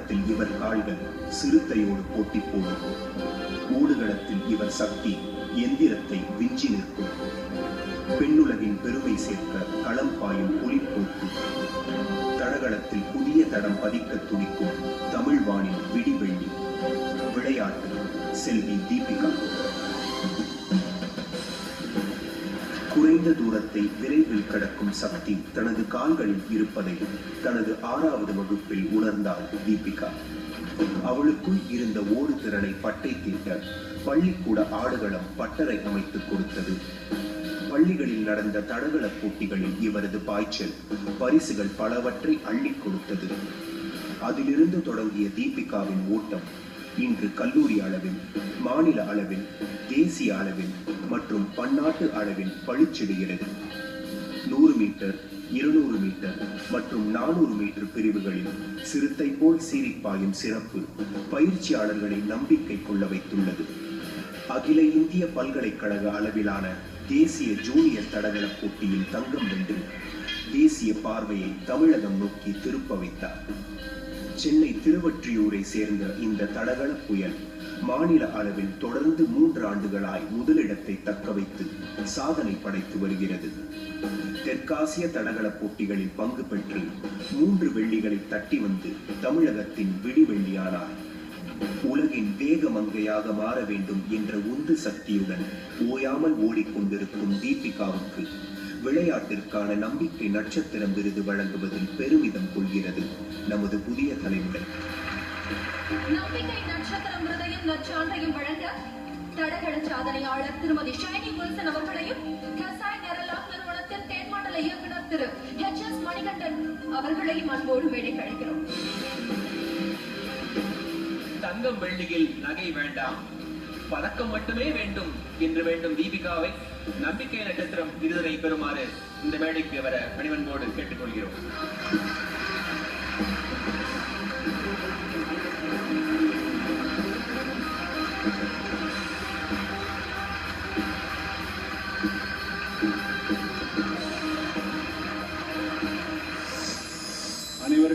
ஓடுகளத்தில் இவர் கால்கள் சிறுத்தையோடு போட்டி போடும் ஓடுகளத்தில் இவர் சக்தி எந்திரத்தை விஞ்சி நிற்கும். பெண்ணுலகின் பெருமை சேர்க்க களம் பாயும் புலிப்போக்கு தடகளத்தில் புதிய தடம் பதிக்க துடிக்கும் தமிழ் வானின் விடிவெள்ளி. விளையாட்டு செல்வி தீபிகா. குறைந்த தூரத்தை விரைவில் கடக்கும் சக்தி தனது கால்களில் இருப்பதை தனது ஆறாவது வகுப்பில் உணர்ந்தாள் தீபிகா. அவளுக்குள் இருந்த ஓடு திறனை பட்டை தீட்ட பள்ளிக்கூட ஆடுகளம் பட்டறை அமைத்துக் கொடுத்தது. பள்ளிகளில் நடந்த தடகள போட்டிகளில் இவரது பாய்ச்சல் பரிசுகள் பலவற்றை அள்ளிக் கொடுத்தது. அதிலிருந்து தொடங்கிய தீபிகாவின் ஓட்டம் இன்று கல்லூரி அளவில் மாநில அளவில் தேசிய அளவில் மற்றும் பன்னாட்டு அளவில் பழிச்சிடுகிறது நூறு மீட்டர் இருநூறு மீட்டர் மற்றும் நானூறு மீட்டர் பிரிவுகளில் சிறுத்தை போல் சீரிப்பாயும் சிறப்பு பயிற்சியாளர்களை நம்பிக்கை கொள்ள வைத்துள்ளது. அகில இந்திய பல்கலைக்கழக அளவிலான தேசிய ஜூனியர் தடகள போட்டியில் தங்கம் வென்று தேசிய பார்வையை தமிழகம் நோக்கி திருப்ப வைத்தார். சென்னை திருவற்றியூரை சேர்ந்த இந்த தடகள புயல் மாநில அளவில் தொடர்ந்து மூன்று ஆண்டுகளாய் முதலிடத்தை தக்க வைத்து சாதனை படைத்து வருகிறது. தெற்காசிய தடகள போட்டிகளில் பங்கு பெற்று மூன்று வெள்ளிகளை தட்டி வந்து தமிழகத்தின் விடிவெள்ளியானார் உலகின் வேக மங்கையாக மாற வேண்டும் என்ற உந்து சக்தியுடன் ஓயாமல் ஓடிக்கொண்டிருக்கும் தீபிகாவுக்கு விளையாட்டிற்கான நம்பிக்கை நட்சத்திரம் விருது வழங்குவதில் பெருமிதம் கொள்கிறது. நமது புதிய தலைமுறை. நம்பிக்கை நட்சத்திரம் விருதையும் நற்சான்றையும் வழங்க தடகள சாதனையாளர் திருமதி ஷைனி வில்சன் அவர்களையும் கசாய் நெரலாக் நிறுவனத்தின் தென்மண்டல இயக்குனர் திரு எச் எஸ் மணிகண்டன் அவர்களையும் அன்போடு மேடைக்கு அழைக்கிறோம். தங்கம் வெள்ளியில் நகை வேண்டாம். பதக்கம் மட்டுமே வேண்டும் என்று வேண்டும் தீபிகாவை. நம்பிக்கை நட்சத்திரம் விருதினை பெறுமாறு இந்த மேடைக்கு வர பணிவன்போடு கேட்டுக்கொள்கிறோம்.